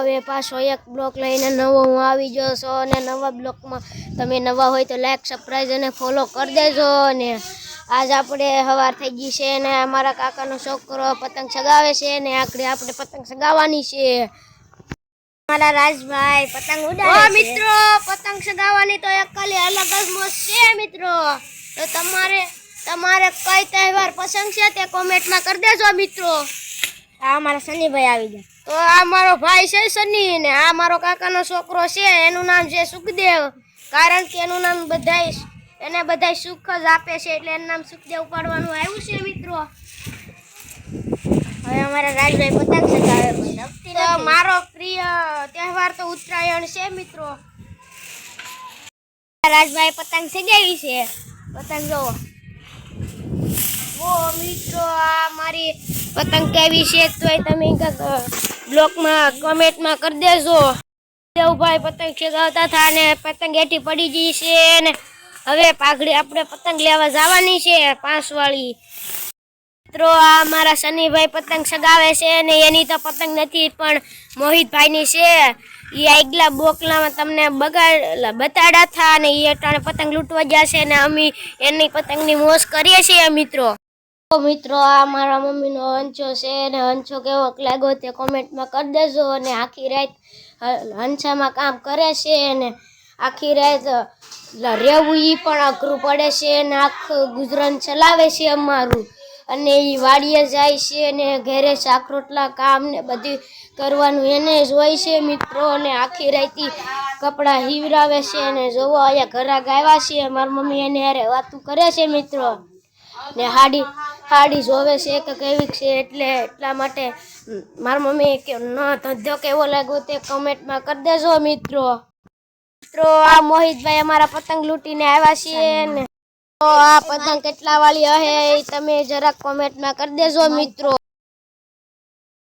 હવે પાછો એક બ્લોક લઈને નવો હું આવી ગયો છો અને નવા બ્લોકમાં તમે નવા હોય તો લાઈક સબસ્ક્રાઈબ અને ફોલો કરી દેજો અને આજ આપણે સવાર થઈ ગઈ છે અને અમારા કાકાનો છોકરો પતંગ ચગાવે છે અને આખરે આપણે પતંગ ચગાવવાની છે. મારા રાજભાઈ પતંગ ઉડાડે મિત્રો પતંગ ચગાવવાની તો એક ખાલી અલગ જ મોજ છે મિત્રો. તો તમારે તમારે કઈ તહેવાર પસંદ છે તે કોમેન્ટમાં કરી દેજો મિત્રો. આ મારા સનીભાઈ આવી ગયા. તો આ મારો ભાઈ છે સની ને આ મારો કાકાનો છોકરો છે એનું નામ છે સુખદેવ. કારણ કે એનું નામ બધાય એને બધાય સુખ જ આપે છે એટલે એનું નામ સુખદેવ પાડવાનું આવ્યું છે મિત્રો. હવે અમારા રાજભાઈ પતંગ ચગાવે તો મારો પ્રિય તહેવાર તો ઉત્તરાયણ છે મિત્રો. રાજભાઈ પતંગ ચગાવી છે. પતંગ જોવો ઓ મિત્રો આ મારી પતંગ કેવી છે તોય તમે બ્લોકમાં, કોમેન્ટમાં કરી દેજો. દેવભાઈ પતંગ ચગાવતા હતા અને પતંગ એટી પડી ગઈ છે ને હવે પાઘડી આપણે પતંગ લેવા જવાની છે પાંચ વાળી મિત્રો, આ મારા શનિભાઈ પતંગ ચગાવે છે ને એની તો પતંગ નથી, પણ મોહિતભાઈની છે. એ આગલા બોકલામાં તમને બગાડ બતાડ્યા હતા અને એ અટાણે પતંગ લૂંટવા ગયા છે ને અમે એની પતંગની મોસ કરીએ છીએ, મિત્રો. તો મિત્રો, આ મારા મમ્મીનો હંચો છે અને હંચો કેવો લાગ્યો તે કોમેન્ટમાં કરી દેજો અને આખી રાત હંછામાં કામ કરે છે અને આખી રાત રહેવું એ પણ અઘરું પડે છે અને આખું ગુજરાન ચલાવે છે અમારું. અને એ વાડીએ જાય છે અને ઘરે શાક રોટલા કામ ને બધું કરવાનું એને જ હોય છે મિત્રો. અને આખી રાતી કપડાં હિવરાવે છે અને જોવો અહીંયા ઘરા ગાવ્યા છે. મારી મમ્મી એને હારે વાતું કરે છે મિત્રો. ને હાડી હાડી જોવે છે કે કેવી છે એટલે એટલા માટે મારા મમ્મી કે ન ધંધો કેવો લાગ્યો તે કમેન્ટમાં કરી દેજો મિત્રો. મિત્રો, આ મોહિતભાઈ અમારા પતંગ લૂંટીને આવ્યા છીએ ને. તો આ પતંગ કેટલા વાળી હે તમે જરાક કોમેન્ટમાં કરી દેજો મિત્રો.